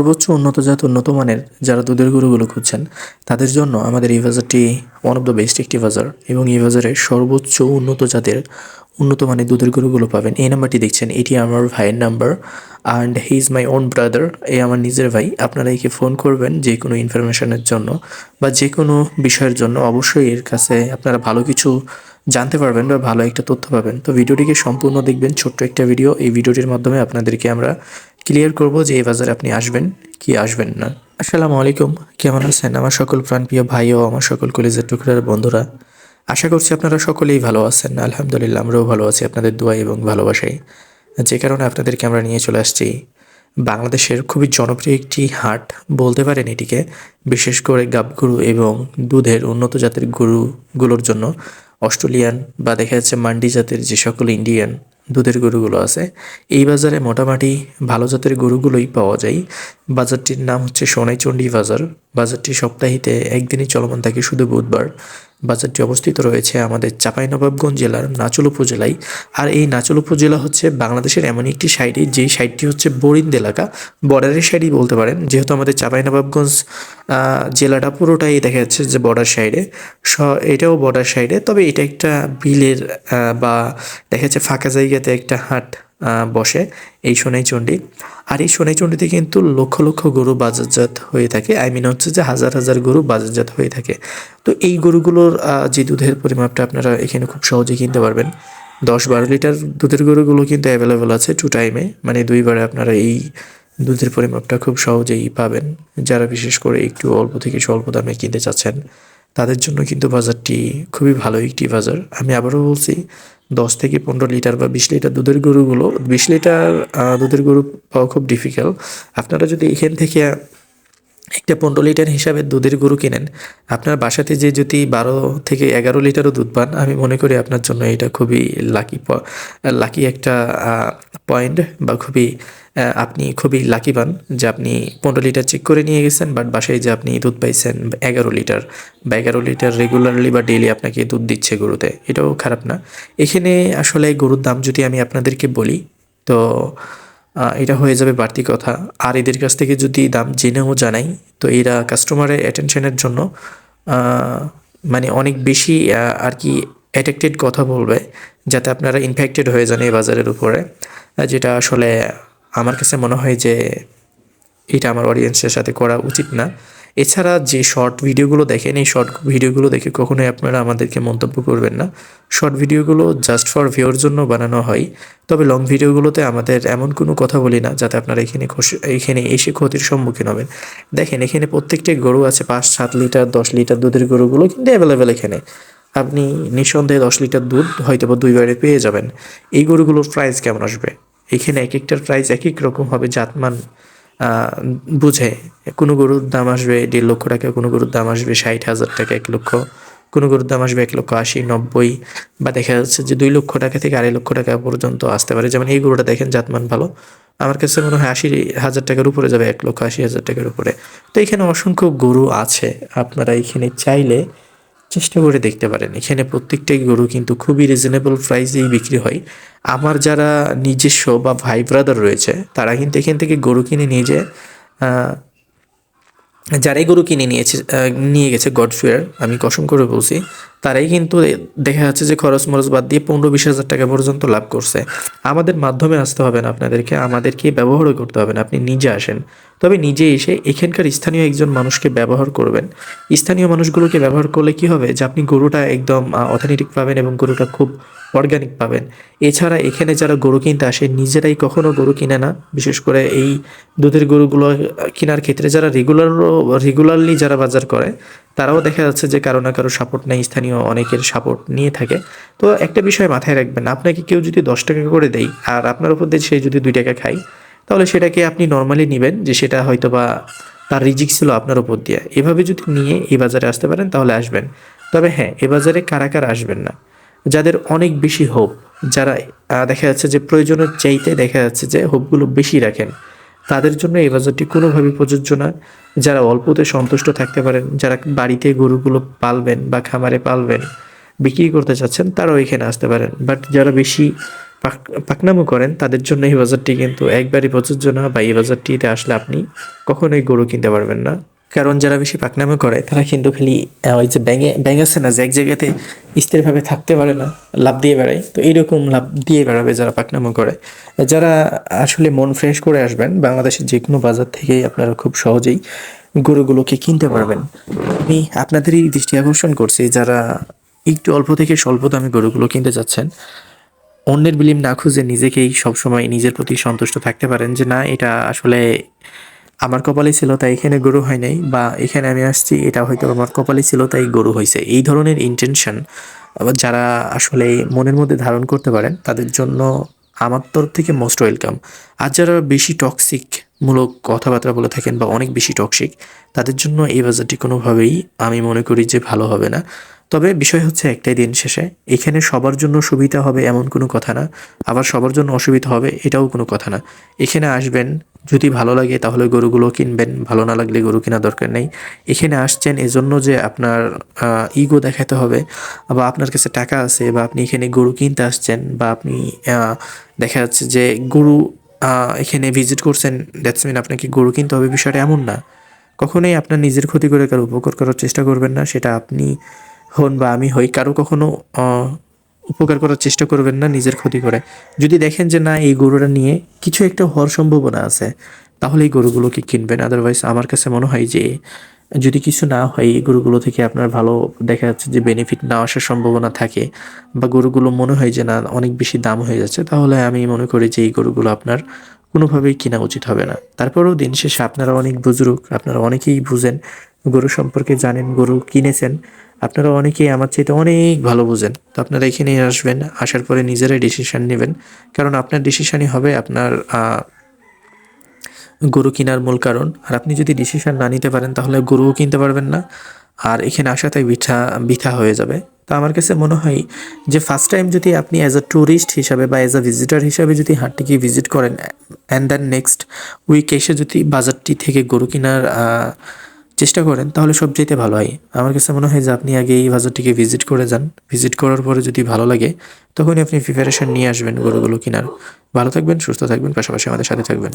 সর্বোচ্চ উন্নত জাত, উন্নত মানের যারা দুধের গরুগুলো খুঁজছেন, তাদের জন্য আমাদের এই বাজারটি ওয়ান অফ দ্য বেস্ট একটি বাজার এবং এই বাজারে সর্বোচ্চ উন্নত জাতের উন্নত মানের দুধের গরুগুলো পাবেন। এই নাম্বারটি দেখছেন, এটি আমার ভাইয়ের number and he is my own brother এই আমার নিজের ভাই, আপনারা একে ফোন করবেন যে কোনো ইনফরমেশনের জন্য বা যে কোনো বিষয়ের জন্য। অবশ্যই এর কাছে আপনারা ভালো কিছু জানতে পারবেন বা ভালো একটা তথ্য পাবেন। তো ভিডিওটিকে সম্পূর্ণ দেখবেন, ছোট্ট একটা ভিডিও। এই ভিডিওটির মাধ্যমে আপনাদেরকে আমরা ক্লিয়ার করব যে এই বাজারে আপনি আসবেন, কি আসবেন না। আসসালামু আলাইকুম, কেমন আছেন? আমার সকল প্রাণপ্রিয় ভাই ও আমার সকল কলেজের টুকরার বন্ধুরা, আশা করছি আপনারা সকলেই ভালো আছেন। আলহামদুলিল্লাহ, আমরাও ভালো আছি আপনাদের দোয়া এবং ভালোবাসায় যে কারণে আপনাদেরকে আমরা নিয়ে চলে আসছি বাংলাদেশের খুবই জনপ্রিয় একটি হাট, বলতে পারেন এটিকে, বিশেষ করে গাবগরু এবং দুধের উন্নত জাতের গরুগুলোর জন্য। অস্ট্রেলিয়ান বা দেখা যাচ্ছে মান্ডি জাতের যে সকল ইন্ডিয়ান দুধের গরুগুলো আছে, এই বাজারে মোটামুটি ভালো জাতের গরুগুলোই পাওয়া যায়। বাজারটির নাম হচ্ছে সোনাইচণ্ডী বাজার। বাজারটি সপ্তাহিতে একদিনই চলমান থাকে শুধু বুধবার। বাজারটি অবস্থিত রয়েছে আমাদের চাঁপাইনবাবগঞ্জ জেলার নাচল উপজেলায়। আর এই নাচল উপজেলা হচ্ছে বাংলাদেশের এমন একটি সাইডে যেই সাইডটি হচ্ছে বরিন্দ এলাকা। বর্ডারের সাইডই বলতে পারেন। যেহেতু আমাদের চাঁপাইনবাবগঞ্জ জেলাটা পুরোটাই দেখা যাচ্ছে যে বর্ডার সাইডে স, এটাও বর্ডার সাইডে তবে এটা একটা বিলের বা দেখা যাচ্ছে ফাঁকা জায়গাতে একটা হাট বসে এই সোনাইচণ্ডী। আর এই সোনাইচণ্ডীতে কিন্তু লক্ষ লক্ষ গরু বাজারজাত হয়ে থাকে। আই মিন হচ্ছে যে হাজার হাজার গরু বাজারজাত হয়ে থাকে। তো এই গরুগুলোর যে দুধের পরিমাপটা আপনারা এখানে খুব সহজেই কিনতে পারবেন। দশ বারো লিটার দুধের গরুগুলো কিন্তু অ্যাভেলেবেল আছে টু টাইমে মানে দুইবারে আপনারা এই দুধের পরিমাপটা খুব সহজেই পাবেন। যারা বিশেষ করে একটু অল্প থেকে স্বল্প দামে কিনতে চাচ্ছেন তাদের জন্য কিন্তু বাজারটি খুবই ভালো একটি বাজার। আমি আবারও বলছি, দশ থেকে পনেরো লিটার বা বিশ লিটার দুধের গরুগুলো, বিশ লিটার দুধের গরু পাওয়া খুব ডিফিকাল্ট আপনারা যদি এখান থেকে একটা পনেরো লিটার হিসাবে দুধের গরু কিনেন, আপনার বাসাতে যে যদি বারো থেকে এগারো লিটারও দুধ পান, আমি মনে করি আপনার জন্য এটা খুবই লাকি লাকি একটা পয়েন্ট বা খুবই আপনি খুবই লাকি পান যে আপনি পনেরো লিটার চেক করে নিয়ে গেছেন বাট বাসায় যে আপনি দুধ পাইছেন, এগারো লিটার বা এগারো লিটার রেগুলারলি বা ডেইলি আপনাকে দুধ দিচ্ছে গরুতে, এটাও খারাপ না। এখানে আসলে গরুর দাম যদি আমি আপনাদেরকে বলি, তো এটা হয়ে যাবে বাড়তি কথা। আর এদের কাছ থেকে যদি দাম জেনেও জানাই, তো এরা কাস্টমারের অ্যাটেনশনের জন্য মানে অনেক বেশি আর কি অ্যাট্রাক্টেড কথা বলবে, যাতে আপনারা ইনফেক্টেড হয়ে যান এই বাজারের উপরে যেটা আসলে আমার কাছে মনে হয় যে এটা আমার অডিয়েন্সের সাথে করা উচিত না। এছাড়া যে শর্ট ভিডিওগুলো দেখেন, এই শর্ট ভিডিওগুলো দেখে কখনোই আপনারা আমাদেরকে মন্তব্য করবেন না। শর্ট ভিডিওগুলো জাস্ট ফর ভিউর জন্য বানানো হয়। তবে লং ভিডিওগুলোতে আমাদের এমন কোনো কথা বলি না, যাতে আপনারা এখানে এখানে এসে ক্ষতির সম্মুখীন হবেন। দেখেন, এখানে প্রত্যেকটি গরু আছে পাঁচ, সাত লিটার, দশ লিটার দুধের গরুগুলো কিন্তু অ্যাভেলেবেল এখানে। আপনি নিঃসন্দেহে দশ লিটার দুধ হয়তো বা দুইবারে পেয়ে যাবেন। এই গরুগুলোর প্রাইস কেমন আসবে? এখানে এক একটার প্রাইস এক এক রকম হবে, জাতমান বুঝে। কোনো গরুর দাম আসবে দেড় লক্ষ টাকা, কোনো গরুর দাম আসবে ষাট হাজার টাকা, এক লক্ষ। কোনো গরুর দাম আসবে এক লক্ষ আশি, নব্বই। বা দেখা যাচ্ছে যে দুই লক্ষ টাকা থেকে আড়াই লক্ষ টাকা পর্যন্ত আসতে পারে। যেমন এই গরুটা দেখেন, জাতমান ভালো। আমার কাছে মনে হয় আশি হাজার টাকার উপরে যাবে, এক লক্ষ আশি হাজার টাকার উপরে। তো এখানে অসংখ্য গরু আছে। আপনারা এখানে চাইলে চেষ্টা করে দেখতে পারেন। এখানে প্রত্যেকটাই গরু কিন্তু খুবই রিজনেবল প্রাইসেই বিক্রি হয়। আমার যারা নিজস্ব বা ভাই ব্রাদার রয়েছে তারা কিন্তু এখান থেকে গরু কিনে নিয়ে আহ, যারাই গরু কিনে নিয়েছে নিয়ে গেছে গডফেয়ার আমি কসম করে বলছি তারাই কিন্তু দেখা যাচ্ছে যে খরচ মরচ বাদ দিয়ে পনেরো বিশ হাজার টাকা পর্যন্ত লাভ করছে। আমাদের মাধ্যমে আসতে হবে না আপনাদেরকে, আমাদেরকে ব্যবহারও করতে হবে না, আপনি নিজে আসেন। তবে নিজে এসে এখানকার স্থানীয় একজন মানুষকে ব্যবহার করবেন। স্থানীয় মানুষগুলোকে ব্যবহার করলে কি হবে? যে আপনি গরুটা একদম অথেন্টিক পাবেন এবং গরুটা খুব অর্গানিক পাবেন। এছাড়া এখানে যারা গরু কিনতে আসে, নিজেরাই কখনো গরু কিনে না। বিশেষ করে এই দুধের গরুগুলো কেনার ক্ষেত্রে যারা রেগুলার রেগুলারলি যারা বাজার করে তারাও দেখা যাচ্ছে যে কারও না কারও সাপোর্ট নেই, স্থানীয় অনেকের সাপোর্ট নিয়ে থাকে। তো একটা বিষয় মাথায় রাখবেন, আপনাকে কেউ যদি দশ টাকা করে দেয় আর আপনার উপর দিয়ে সে যদি দুই টাকা খায়, তাহলে সেটাকে আপনি নর্মালি নেবেন যে সেটা হয়তো বা তার রিজিক ছিল আপনার উপর দিয়ে। এভাবে যদি নিয়ে এই বাজারে আসতে পারেন, তাহলে আসবেন। তবে হ্যাঁ এ বাজারে কারা কারা আসবেন না? যাদের অনেক বেশি হোপ যারা দেখা যাচ্ছে যে প্রয়োজনের চাইতে দেখা যাচ্ছে যে হোপগুলো বেশি রাখেন। তাদের জন্য এই বাজারটি কোনোভাবেই প্রযোজ্য না যারা অল্পতে সন্তুষ্ট থাকতে পারেন, যারা বাড়িতে গরুগুলো পালবেন বা খামারে পালবেন, বিক্রি করতে চাচ্ছেন, তারাও এখানে আসতে পারেন। বাট যারা বেশি পাক- পাকনামো করেন, তাদের জন্য এই বাজারটি কিন্তু একবারই প্রযোজ্য না বা এই বাজারটিতে আসলে আপনি কখনোই গরু কিনতে পারবেন না। কারণ যারা বেশি পাকনামো করে, তারা কিন্তু খালি ওই যে ব্যাঙে, ব্যাঙ আছে না, যে এক জায়গাতে স্থিরভাবে থাকতে পারে না, লাভ দিয়ে বেড়ায়। তো এইরকম লাভ দিয়ে বেড়াবে যারা পাকনামো করে। যারা আসলে মন ফ্রেশ করে আসবেন, বাংলাদেশের যে কোনো বাজার থেকেই আপনারা খুব সহজেই গরুগুলোকে কিনতে পারবেন। আমি আপনাদেরই দৃষ্টি আকর্ষণ করছি, যারা একটু অল্প থেকে স্বল্প দামে গরুগুলো কিনতে যাচ্ছেন, অন্যের বিলিম না খুঁজে নিজেকেই সবসময় নিজের প্রতি সন্তুষ্ট থাকতে পারেন যে, না, এটা আসলে আমার কপালে ছিল, তাই এখানে গরু হয় নাই, বা এখানে আমি আসছি, এটা হয়তো আমার কপালে ছিল, তাই গরু হয়েছে। এই ধরনের ইন্টেনশন যারা আসলে মনের মধ্যে ধারণ করতে পারেন, তাদের জন্য আমার তরফ থেকে মোস্ট ওয়েলকাম আর যারা বেশি টক্সিক মূলক কথাবার্তা বলে থাকেন, বা অনেক বেশি টক্সিক তাদের জন্য এই বাজারটি কোনোভাবেই আমি মনে করি যে ভালো হবে না। তবে বিষয় হচ্ছে একটাই দিন শেষে। এখানে সবার জন্য সুবিধা হবে এমন কোনো কথা না। আবার সবার জন্য অসুবিধা হবে এটাও কোনো কথা না। এখানে আসবেন, যদি ভালো লাগে তাহলে গরুগুলো কিনবেন, ভালো না লাগলে গরু কেনার দরকার নেই। এখানে আসছেন এজন্য যে আপনার ইগো দেখাতে হবে বা আপনার কাছে টাকা আছে বা আপনি এখানে গরু কিনতে আসছেন বা আপনি দেখা যাচ্ছে যে গরু এখানে ভিজিট করছেন দ্যাটস মিন আপনাকে গরু কিনতে হবে বিষয়টা এমন না। কখনোই আপনার নিজের ক্ষতি করে কারও উপকার করার চেষ্টা করবেন না, সেটা আপনি হন বা আমি হই, কারও কখনো উপকার করার চেষ্টা করবেন না নিজের ক্ষতি করে। যদি দেখেন যে না, এই গরুটা নিয়ে কিছু একটা হওয়ার সম্ভাবনা আছে, তাহলে এই গরুগুলোকে কিনবেন। আদারওয়াইজ আমার কাছে মনে হয় যে, যদি কিছু না হয়, এই গরুগুলো থেকে আপনার ভালো দেখা যাচ্ছে যে বেনিফিট না আসার সম্ভাবনা থাকে বা গরুগুলো মনে হয় যে না, অনেক বেশি দাম হয়ে যাচ্ছে, তাহলে আমি মনে করি যে এই গরুগুলো আপনার কোনোভাবেই কেনা উচিত হবে না। তারপরেও দিন শেষে আপনারা অনেক বুজুর্গ আপনারা অনেকেই বুঝেন গরু সম্পর্কে জানেন, গরু কিনেছেন। আপনারা অনেকেই আমার চাইতে অনেক ভালো বোঝেন। তো আপনারা এখানে আসবেন, আসার পরে নিজেরাই ডিসিশান নেবেন। কারণ আপনার ডিসিশানই হবে আপনার গরু কেনার মূল কারণ। আর আপনি যদি ডিসিশান না নিতে পারেন, তাহলে গরুও কিনতে পারবেন না। আর এখানে আসাটাই বিঠা বিথা হয়ে যাবে। তো আমার কাছে মনে হয় যে ফার্স্ট টাইম যদি আপনি অ্যাজ আ ট্যুরিস্ট হিসাবে বা অ্যাজ আ ভিজিটার হিসাবে যদি হাটটিকে ভিজিট করেন অ্যান্ড দেন নেক্সট উইক এসে যদি বাজারটি থেকে গরু কেনার চেষ্টা করেন, তাহলে সব চাইতে ভালো হয়। আমার কাছে মনে হয় যে আপনি আগে এই বাজারটিকে ভিজিট করে যান। ভিজিট করার পরে যদি ভালো লাগে, তখনই আপনি প্রিপারেশন নিয়ে আসবেন গরুগুলো কেনার। ভালো থাকবেন, সুস্থ থাকবেন, পাশাপাশি আমাদের সাথে থাকবেন।